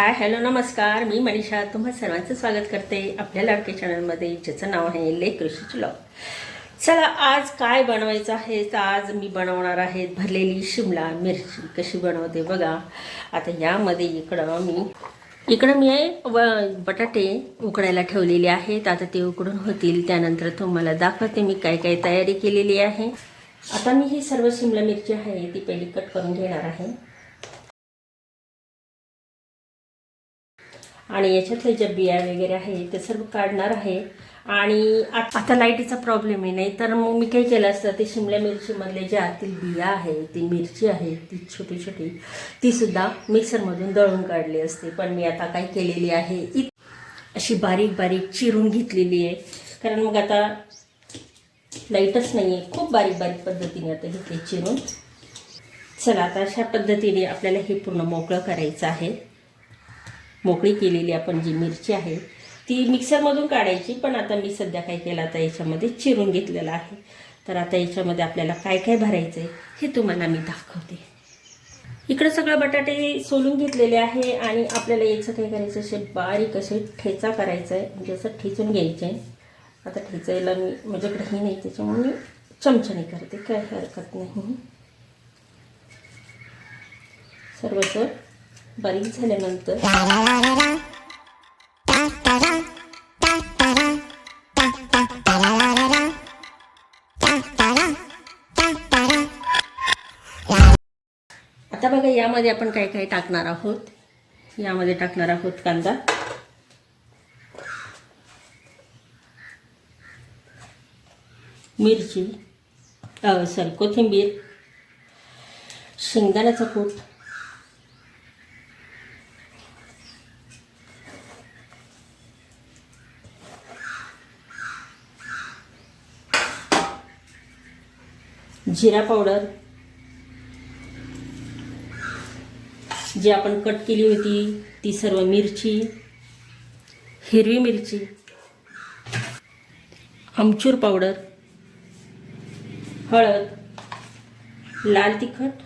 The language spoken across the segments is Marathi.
हाय हॅलो नमस्कार. मी मनीषा. तुम्हा सर्वांचं स्वागत करते आपल्या लाडके चॅनलमध्ये ज्याचं नाव आहे ले कृषी चुलाव चला आज काय बनवायचं आहे? तर आज मी बनवणार आहे भरलेली शिमला मिरची. कशी बनवते बघा. आता यामध्ये इकडं मी इकडं मी व बटाटे उकडायला ठेवलेले आहेत. आता ते उकडून होतील. त्यानंतर तुम्हाला दाखवते मी काय काय तयारी केलेली आहे. आता मी ही सर्व शिमला मिरची आहे ती पहिली कट करून घेणार आहे. आणि याच्यातले ज्या बिया वगैरे आहे ते सर्व काढणार आहे. आणि आ- आता लाईटीचा प्रॉब्लेम आहे नाही तर मग मी काय केलं असतं ते शिमला मिरचीमधले जे आतील बिया आहे ती मिरची आहे ती छोटी छोटी तीसुद्धा मिक्सरमधून दळून काढली असते. पण मी आता काय केलेली आहे इत अशी बारीक बारीक चिरून घेतलेली आहे. कारण मग आता लाईटच नाही आहे खूप बारीक बारीक पद्धतीने आता घेतली चिरून. चला आता अशा पद्धतीने आपल्याला हे पूर्ण मोकळं करायचं आहे. मोकळी केलेली आपण जी मिरची आहे ती मिक्सरमधून काढायची पण आता मी सध्या काय केलं आता याच्यामध्ये चिरून घेतलेलं आहे. तर आता याच्यामध्ये आपल्याला काय काय भरायचं आहे हे तुम्हाला मी दाखवते. इकडं सगळं बटाटे सोलून घेतलेले आहे आणि आपल्याला याचं काय करायचं असे बारीक असे ठेचा करायचा आहे म्हणजे असं ठेचून घ्यायचे आहे आता ठेचायला मी माझ्याकडे हे नाही त्याच्यामुळे मी चमच्याने करते काय हरकत नाही. सर्वच बारीक झाल्यानंतर आता बघा यामध्ये आपण काय काय टाकणार आहोत? यामध्ये टाकणार आहोत कांदा. मिरची सॉरी कोथिंबीर शेंगदाण्याचा कूट जिरा पावडर जी आपण कट केली होती ती सर्व मिरची हिरवी मिरची आमचूर पावडर हळद लाल तिखट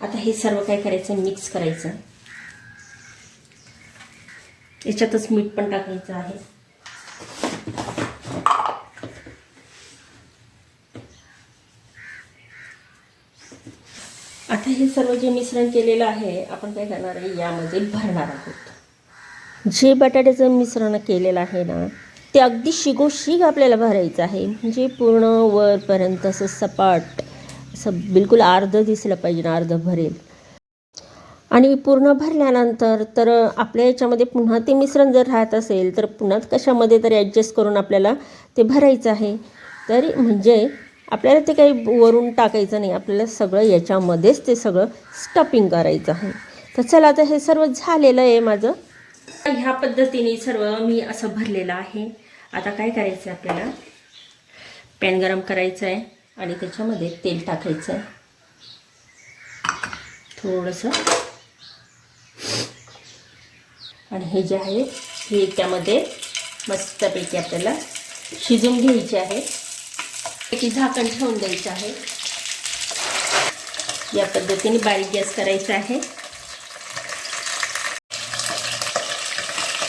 आता हे सर्व काय करायचं? मिक्स करायचं. याच्यातच मीठ पण टाकायचं आहे. आता हे सर्व जे मिश्रण केलेलं आहे आपण काय करणार आहे? यामध्ये भरणार आहोत. जे बटाट्याचं मिश्रण केलेलं आहे ना ते अगदी शिगोशिग आपल्याला भरायचं आहे. म्हणजे पूर्ण वरपर्यंत असं सपाट असं बिलकुल अर्ध दिसलं पाहिजे ना अर्ध भरेल. आणि पूर्ण भरल्यानंतर तर आपल्या याच्यामध्ये पुन्हा ते मिश्रण जर राहत असेल तर पुन्हा कशामध्ये तरी ॲडजस्ट करून आपल्याला ते भरायचं आहे. तरी म्हणजे आपल्याला ते काही वरून टाकायचं नाही आपल्याला सगळं याच्यामध्येच ते सगळं स्टफिंग करायचं आहे. तर चला आता हे सर्व झालेलं आहे माझं. ह्या पद्धतीने सर्व मी असं भरलेलं आहे. आता काय करायचं आहे आपल्याला? पॅन गरम करायचं आहे आणि त्याच्यामध्ये तेल टाकायचं आहे थोडंसं आणि हे जे आहे हे त्यामध्ये मस्तपैकी आपल्याला शिजून घ्यायचे आहे. त्याची झाकण ठेवून द्यायचं आहे. या पद्धतीने बारीक गॅस करायचा आहे.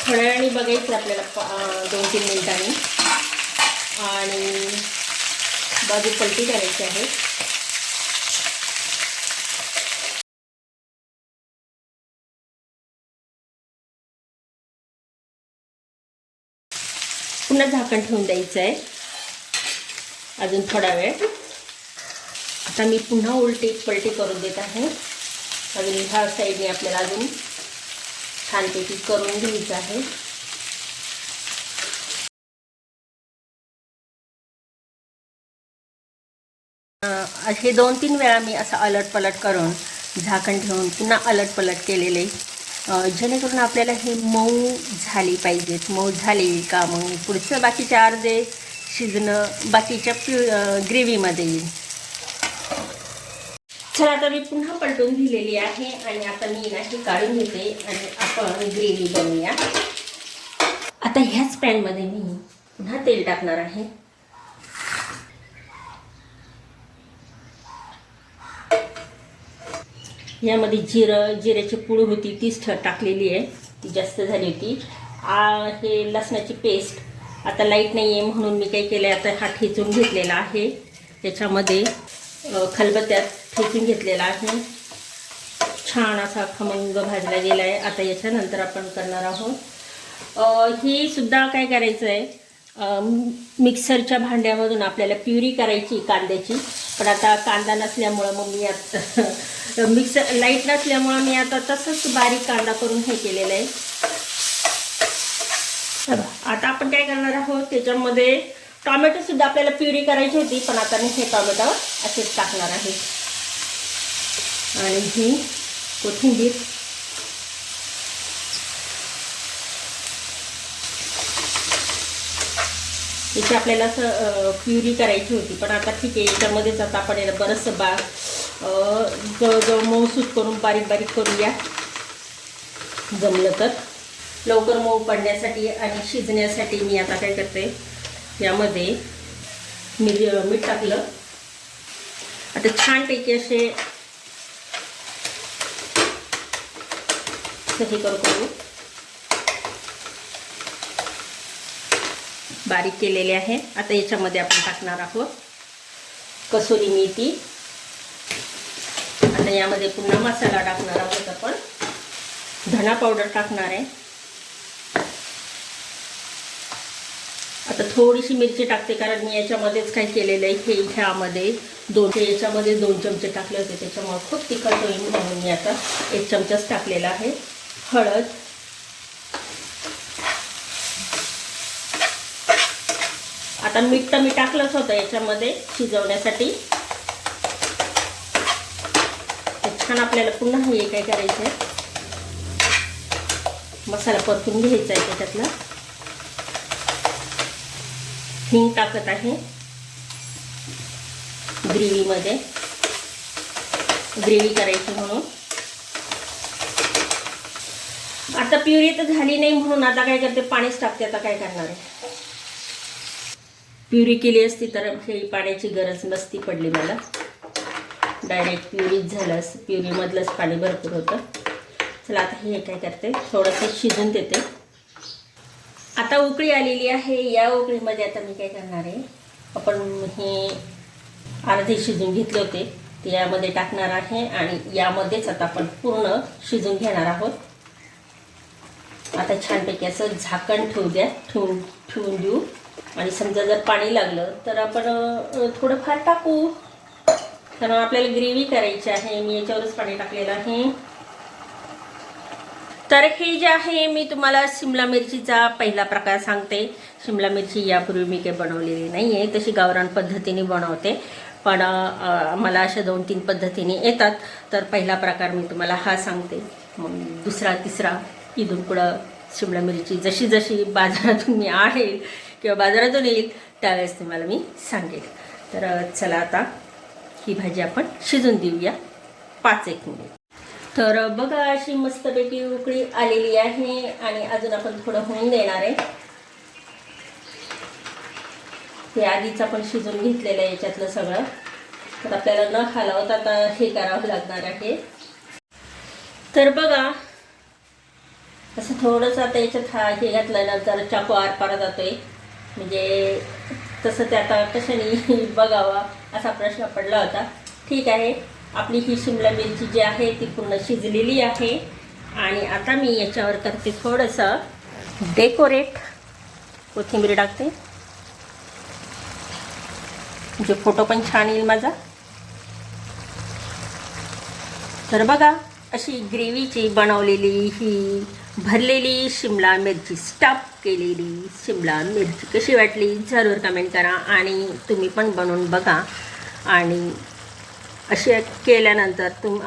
थोड्या वेळाने बघायचं आपल्याला दोन तीन मिनिटांनी. आणि बाजू पलटी करायची आहे. पुन्हा झाकण ठेवून द्यायचं आहे अजून थोडा वेळ. आता मी पुन्हा उलटी पलटी करून देत आहे. अजून ह्या साईडने आपल्याला अजून छानपैकी करून घ्यायचं आहे. हे दोन तीन वेळा मी असं अलट पलट करून झाकण ठेवून पुन्हा अलट पलट केलेले. जेणेकरून आपल्याला हे मऊ झाली पाहिजेत. मऊ झाली का मग पुढचं बाकीचे अर्धे शिजणं बाकीच्या प्यु ग्रेव्हीमध्ये येईल. चला आता मी पुन्हा पलटून दिलेली आहे आणि आता मी नाही काढून घेते आणि आपण ग्रेव्ही बनवूया. आता ह्याच पॅनमध्ये मी पुन्हा तेल टाकणार आहे. यामध्ये जिरं जिऱ्याची पूड होती तीच ठ टाकलेली आहे. ती जास्त झाली होती. आ हे लसणाची पेस्ट आता लाइट नाही आहे म्हणून मी काय केलं आता हा ठेचून घेतलेला आहे. त्याच्यामध्ये खलबत्त्यात ठेचून घेतलेला आहे. छान असा खमंग भाजला गेला आहे आता याच्यानंतर आपण करणार आहोत. हे ही सुद्धा काय करायचं आहे मिक्सरच्या भांड्यामधून आपल्याला प्युरी करायची कांद्याची. पण आता कांदा नसल्यामुळं मग मी आता मिक्सर लाइट नसल्यामुळं मी आता तसंच बारीक कांदा करून हे केलेलं आहे. आता आपण काय करणार आहोत? त्याच्यामध्ये टॉमॅटोसुद्धा आपल्याला प्युरी करायची होती पण आता मी हे टॉमॅटो असेच टाकणार आहे. आणि ही कोथिंबीर. याची आपल्याला असं प्युरी करायची होती. पण आता ठीक आहे याच्यामध्येच आता आपण याला बरंचसं बा जवळजवळ मऊसूत करून बारीक बारीक करूया. जमलं तर. लवकर मऊ पडण्यासाठी आणि शिजण्यासाठी मी आता काय करते यामध्ये मिर मीठ टाकलं. आता छानपैकी असे हे करू. बारीक केलेले आहे. आता याच्यामध्ये आपण टाकणार आहोत कसुरी मेथी. आता यामध्ये पुन्हा मसाला टाकणार आहोत आपण. धना पावडर टाकणार आहे. आता थोडीशी मिरची टाकते कारण मी याच्यामध्येच काय केलेलं आहे. हे ह्यामध्ये दोन याच्यामध्ये दोन चमचे टाकले होते. त्याच्यामुळे खूप तिखट होईल म्हणून मी आता एक चमचाच टाकलेला आहे. हळद. आता मीठ तर मी टाकलंच होतं याच्यामध्ये शिजवण्यासाठी. छान आपल्याला पुन्हा हे काय करायचं आहे मसाला परतून घ्यायचा आहे त्याच्यातला हिंग टाकत आहे. ग्रेव्हीमध्ये. ग्रेव्ही करायची म्हणून. आता प्युरी तर झाली नाही म्हणून आता काय करते? पाणीच टाकते आता काय करणार आहे? प्युरी केली असती तर हे पाण्याची गरज नसती पडली मला. डायरेक्ट प्युरीच झालं असं प्युरीमधलंच पाणी भरपूर होतं. चला आता हे काय करते? थोडंसं शिजून देते. आता उकळी आलेली आहे. या उकळीमध्ये आता मी काय करणार आहे? आपण हे अर्धे शिजून घेतले होते. ते यामध्ये टाकणार आहे आणि यामध्येच आता आपण पूर्ण शिजून घेणार आहोत. आता छानपैकी असं झाकण ठेवू द्या ठेवून ठेवून देऊ. आणि समजा जर पाणी लागलं तर आपण थोडंफार टाकू. कारण आपल्याला ग्रेव्ही करायची आहे मी याच्यावरच पाणी टाकलेलं आहे. तर हे जे आहे मी तुम्हाला शिमला मिरचीचा पहिला प्रकार सांगते. शिमला मिरची यापूर्वी मी काही बनवलेली नाही आहे तशी गावरान पद्धतीने बनवते. पण मला अशा दोन तीन पद्धतीने येतात. तर पहिला प्रकार मी तुम्हाला हा सांगते. मग दुसरा तिसरा इथून पुढं शिमला मिरची जशी जशी बाजारातून मी आहे किंवा बाजारातून येईल त्यावेळेस तुम्हाला मी सांगेल. तर चला आता ही भाजी आपण शिजून देऊया पाच एक मिनिट. तर बघा अशी मस्तपैकी उकळी आलेली आहे आणि अजून आपण थोडं होऊन देणार आहे. हे आधीच आपण शिजून घेतलेलं आहे याच्यातलं सगळं. तर आपल्याला न हलवता आता हे करावं लागणार आहे. तर बघा असं थोडंसं आता याच्यात हा हे घातल्यानंतर चाकू आरपारा जातोय. म्हणजे तसं ते आता कशाने बघावा असा प्रश्न पडला होता. ठीक आहे आपली ही शिमला मिरची जी आहे ती पूर्ण शिजलेली आहे. आणि आता मी याच्यावर करते थोडंसं डेकोरेट कोथिंबीर टाकते. म्हणजे फोटो पण छान येईल माझा. तर बघा अशी ग्रेव्हीची बनवलेली ही भरलेली शिमला मिरची स्टफ केलेली शिमला मिरची. कशी वाटली? जरूर कमेंट करा आणि तुम्ही पण बनवून बघा. आणि अशी केल्यानंतर तुम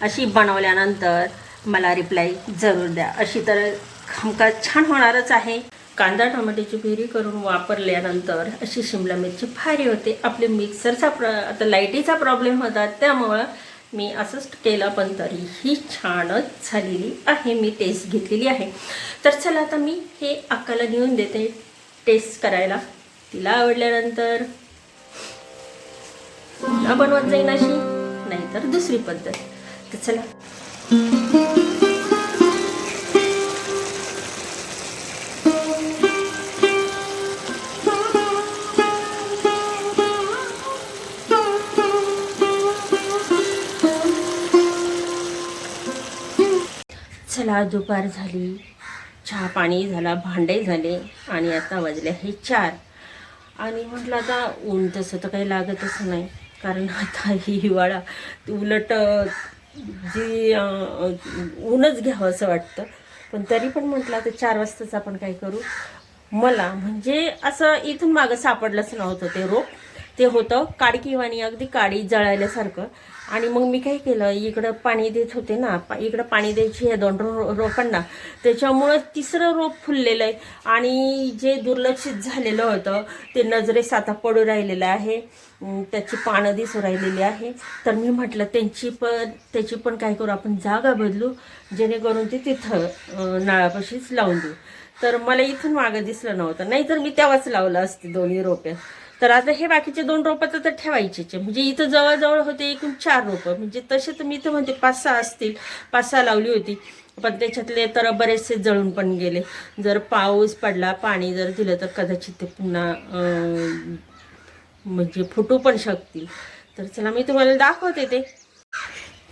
अशी बनवल्यानंतर मला रिप्लाय जरूर द्या. अशी तर हमखास छान होणारच आहे. कांदा टोमॅटोची प्युरी करून वापरल्यानंतर अशी शिमला मिरची भारी होते. आपले मिक्सरचा प्र आता लाईटीचा प्रॉब्लेम होता. त्यामुळं मी असंच केलं पण तरीही छानच झालेली आहे. मी टेस्ट घेतलेली आहे. तर चला आता मी हे अक्काला नेऊन देते. टेस्ट करायला. तिला आवडल्यानंतर. पुन्हा बनवत जाईन अशी. नाहीतर दुसरी पद्धत. तर चला. आता दुपार झाली. चहा पाणी झाला भांडे झाले आणि आता वाजले हे चार. आणि म्हटलं आता ऊन तसं तर काही लागतच नाही. कारण आता ही हिवाळा उलट जी ऊनच घ्यावं असं वाटतं. पण तरी पण म्हटलं आता चार वाजताच आपण काय करू? मला म्हणजे असं इथून मागं सापडलंच नव्हतं ते रोप. ते होतं काडकीवाणी अगदी काडी जळायल्यासारखं आणि मग मी काय केलं इकडं पाणी देत होते ना पा इकडं पाणी द्यायची ह्या दोन रो रोपांना त्याच्यामुळं तिसरं रोप फुललेलं आहे. आणि जे दुर्लक्षित झालेलं होतं ते नजरेस आता पडू राहिलेलं आहे. त्याची पानं दिसू राहिलेली आहे. तर मी म्हटलं त्यांची पण त्याची पण काय करू आपण जागा बदलू जेणेकरून ते तिथं नळापाशीच लावून देऊ. तर मला इथून मागं दिसलं नव्हतं. नाहीतर मी तेव्हाच लावलं असते दोन्ही रोपे. तर आता हे बाकीचे दोन रोपं तर ठेवायचे ठेवायचेच म्हणजे इथं जवळजवळ होते एकूण चार रोपं. म्हणजे तसे तर मी तर म्हणते पाच सहा असतील. पाच सहा लावली होती. पण त्याच्यातले तर बरेचसे जळून पण गेले. जर पाऊस पडला पाणी जर दिलं तर कदाचित ते पुन्हा म्हणजे फुटू पण शकतील. तर चला मी तुम्हाला दाखवते ते.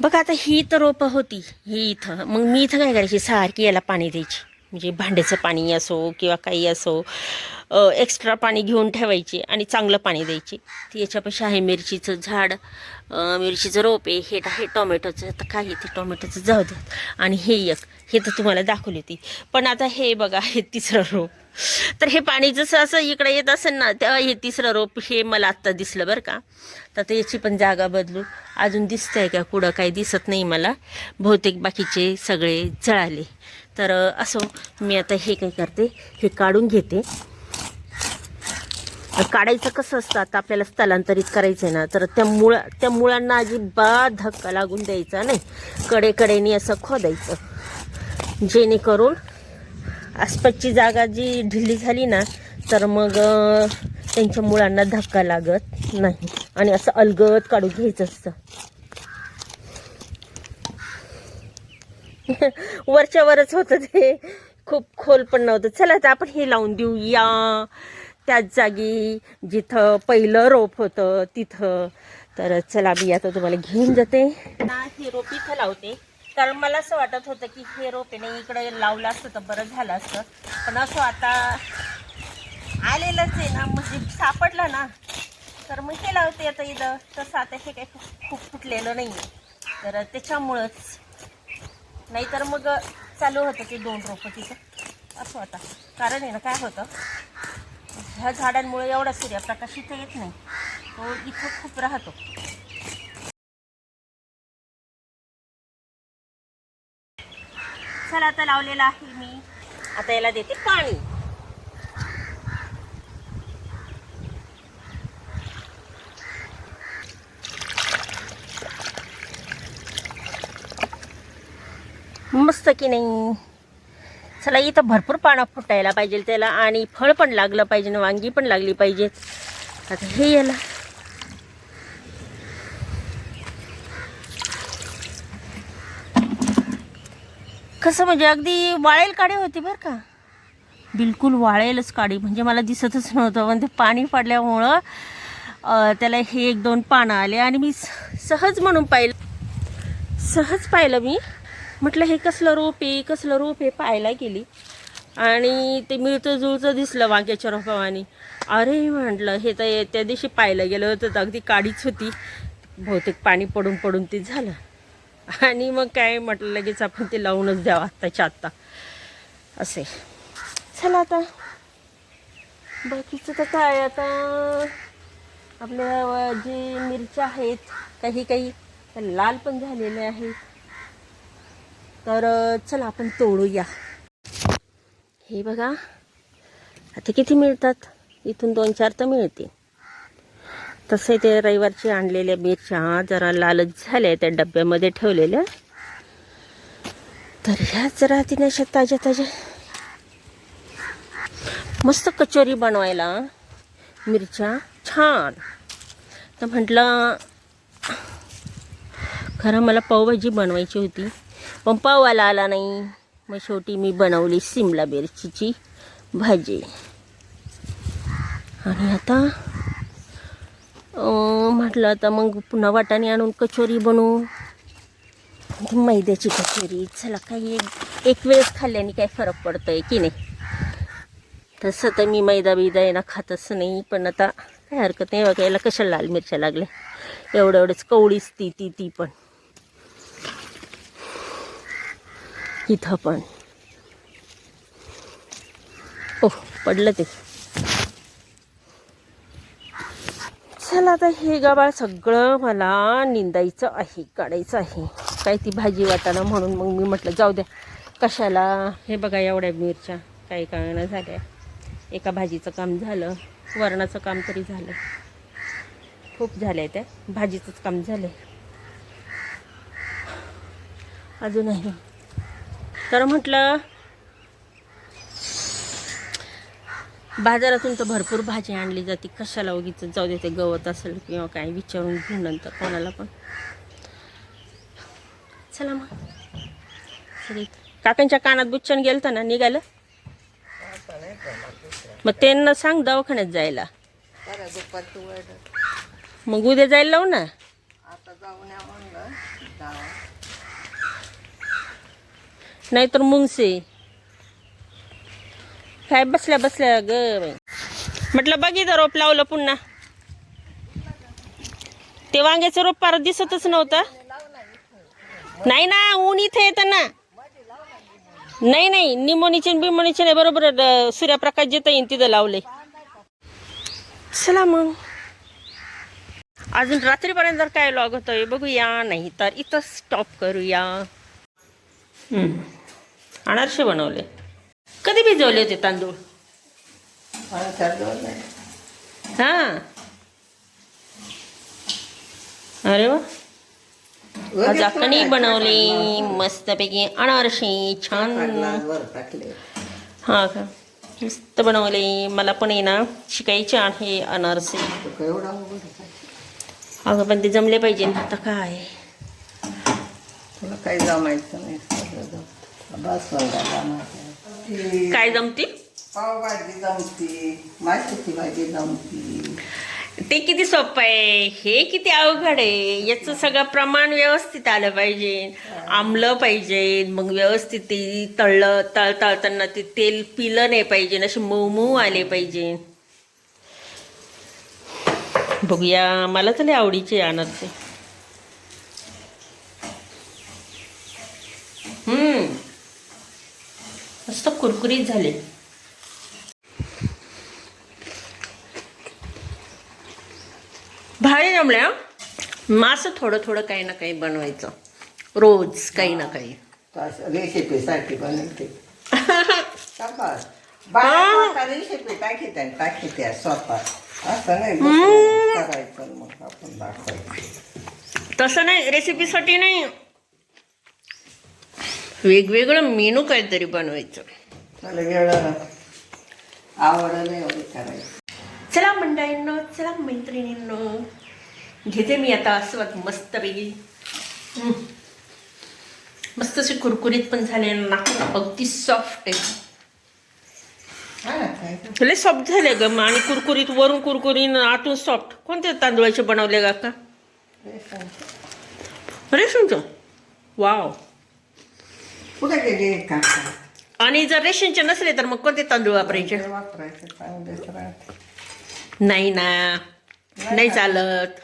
बघा आता ही तर रोपं होती. ही इथं. मग मी इथं काय करायची? सारखी याला पाणी द्यायची. म्हणजे भांड्याचं पाणी असो किंवा काही असो. एक्स्ट्रा पाणी घेऊन ठेवायचे आणि चांगलं पाणी द्यायचे. ती याच्यापेक्षा आहे मिरचीचं झाड मिरचीचं रोप आहे हे हे टोमॅटोचं तर काही ते टोमॅटोचं जाऊ द्यात आणि हे एक हे तर तुम्हाला दाखवली होती. पण आता हे बघा हे तिसरं रोप. तर हे पाणी जसं असं इकडे येत असेल ना तेव्हा हे तिसरं रोप हे मला आत्ता दिसलं बरं का. तर आता याची पण जागा बदलू. अजून दिसतंय का? कुठं काही दिसत नाही मला. बहुतेक बाकीचे सगळे जळाले. तर असं असो मी आता हे काय करते हे काढून घेते. काढायचं कसं असतं? आता आपल्याला स्थलांतरित करायचं आहे ना तर त्या मुळा त्या मुळांना अजिबात धक्का लागून द्यायचा नाही. कडेकडेने असं खोदायचं. जेणेकरून आसपासची जागा जी ढिल्ली झाली ना तर मग त्यांच्या मुळांना धक्का लागत नाही. आणि असं अलगद काढून घ्यायचं असतं. वरच्या वरच होतं ते. खूप खोल पण नव्हतं. चला तर आपण हे लावून देऊ या त्याच जागी जिथं पहिलं रोप होतं तिथं. तर चला मी आता तुम्हाला घेऊन जाते. ना हे रोप इथं लावते. कारण मला असं वाटत होतं की हे रोप आहे ना इकडे लावलं असतं तर बरं झालं असतं. पण असं आता आलेलंच आहे ना म्हणजे सापडलं ना तर मग हे लावते आता इथं. तसं आता हे काही खूप फुटलेलं नाही आहे तर त्याच्यामुळंच. नाहीतर मग चालू होतं ते दोन रोपं तिथं. असं होता कारण आहे ना काय होतं? ह्या झाडांमुळे एवढा सूर्यप्रकाश इथं येत नाही. तो इथं खूप राहतो. चला आता लावलेला आहे मी. आता याला देते पाणी. मस्त की नाही? चला इथं भरपूर पानं फुटायला पाहिजे त्याला आणि फळ पण लागलं पाहिजे आणि वांगी पण लागली पाहिजेत आता हे याला. कसं म्हणजे अगदी वाळेल काढे होती बरं का? बिलकुल वाळेलच काढी म्हणजे मला दिसतच नव्हतं पण ते पाणी पडल्यामुळं त्याला हे एक दोन पानं आले आणि मी सहज म्हणून पाहिलं. सहज पाहिलं मी. म्हटलं हे कसलं रोप आहे? कसलं रोप आहे? पाहायला गेली. आणि ते मिळतं जुळतं दिसलं वांग्याच्या रोपावाने. अरे म्हटलं हे तर त्या दिवशी पाहायला गेलं होतं तर अगदी काडीच होती. बहुतेक पाणी पडून पडून ते झालं. आणि मग काय म्हटलं लगेच आपण ते लावूनच द्यावं आत्ताच्या आत्ता. असे. चला आता. बाकीचं तर काय आता? आपल्या जे मिरच्या आहेत काही काही लाल पण झालेल्या आहेत. तर चला आपण तोडूया. हे बघा. आता किती मिळतात? इथून दोन चार तर मिळतील. तसे ते रविवारची आणलेल्या मिरच्या जरा लालच झाल्या त्या डब्यामध्ये ठेवलेल्या. तर ह्या जरा तिने अशा ताज्या ताज्या मस्त कचोरी बनवायला. मिरच्या. छान. तर म्हटलं खरं मला पावभाजी बनवायची होती. पण पावाला आला नाही. मग शेवटी मी बनवली सिमला मिरचीची भाजी. आणि आता म्हटलं आता मग पुन्हा वाटाणे आणून कचोरी बनवू. मैद्याची कचोरी. चला काही एक एक वेळेस खाल्ल्याने काय फरक पडतो आहे की नाही? तसं तर मी मैदा बिदा आहे ना खातच नाही. पण आता काय हरकत नाही बघा याला कशा लाल मिरच्या लागल्या? एवढं एवढंच कवळीच ती ती ती पण. इथं पण. ओह पडलं ते. चला आता हे गबाळ सगळं मला निंदायचं आहे काढायचं आहे. काय ती भाजी वाटाणा म्हणून मग मी म्हटलं जाऊ द्या. कशाला? हे बघा एवढ्या मिरच्या काही काळणं झाल्या. एका भाजीचं काम झालं वरणाचं काम तरी झालं. खूप झालं आहे त्या. भाजीचंच काम झालं अजूनही तर म्हटलं बाजारातून तर भरपूर भाजी आणली जाते. कशाला उगीच जाऊ देते गवत असेल किंवा काय विचारून घेऊ नंतर कोणाला पण. चला मग. काकांच्या कानात बुच्चन गेलतं ना निघालं? मग त्यांना सांग दवाखान्यात जायला. मग उद्या जायला लावू ना आता जाऊन या म्हणलं जावं नाहीतर मुंगसे. काय बसल्या बसल्या ग म्हटलं बघितलं रोप लावलं पुन्हा. ते वांग्याचं रोप पार दिसतच नव्हतं. नाही ना ऊन इथे येतं ना. नाही नाही निमोनीचे बिमोनीचे नाही बरोबर सूर्यप्रकाश जिथं येईन तिथं लावले. चला मग. अजून रात्रीपर्यंत जर काय लॉग होतोय बघूया नाही तर इथं स्टॉप करूया. अनारसे बनवले. कधी भिजवले होते तांदूळ? हा. अरे वा. आज अक्कणी बनवली मस्तपैकी अनारसे छान. हा का? मस्त बनवले. मला पण आहे ना शिकायचे आहे अनारसे. अगं पण ते जमले पाहिजे ना आता काय? तुला काही जमायचं नाही. बस काय जमते? पावभाजी जमती माशाची भाजी जमती. ते किती सोपं आहे? हे किती अवघड आहे? याचं सगळं प्रमाण व्यवस्थित आलं पाहिजे. आमलं पाहिजे मग व्यवस्थित ते तळलं तळ तळताना ते तेल पिलं नाही पाहिजे असे मऊ मऊ आले पाहिजे. बघूया मला तर आवडीचे हम्म मस्त कुरकुरीत झाले. भारी जमले हं? मासं थोडं थोडं काही ना काही बनवायचं. रोज काही ना काही. रेसिपीसाठी बनवते. रेसिपी टाकीत टाकीत आहे स्वतः असं नाही बसून करायचं मग आपण दाखवायचं. तसं नाही रेसिपीसाठी नाही. वेगवेगळं मेनू काहीतरी बनवायचं. मला वेळ आवड नाही एवढी करायची. चला मंडळींनो चला मैत्रिणींनो. घेते मी आता आस्वाद मस्तपैकी. मस्त असे कुरकुरीत पण झाले नाक अगदी सॉफ्ट आहे. हा. लय सॉफ्ट झाले ग मग. आणि कुरकुरीत वरून कुरकुरीत आतून सॉफ्ट कोणते तांदूळाचे बनवले गा का रेशनचं वाव कुठे गेली आणि जर रेशनचे नसले तर मग कोणते तांदूळ वापरायचे ते वापरायचं चांगलेच राहते नाही ना नाही चालत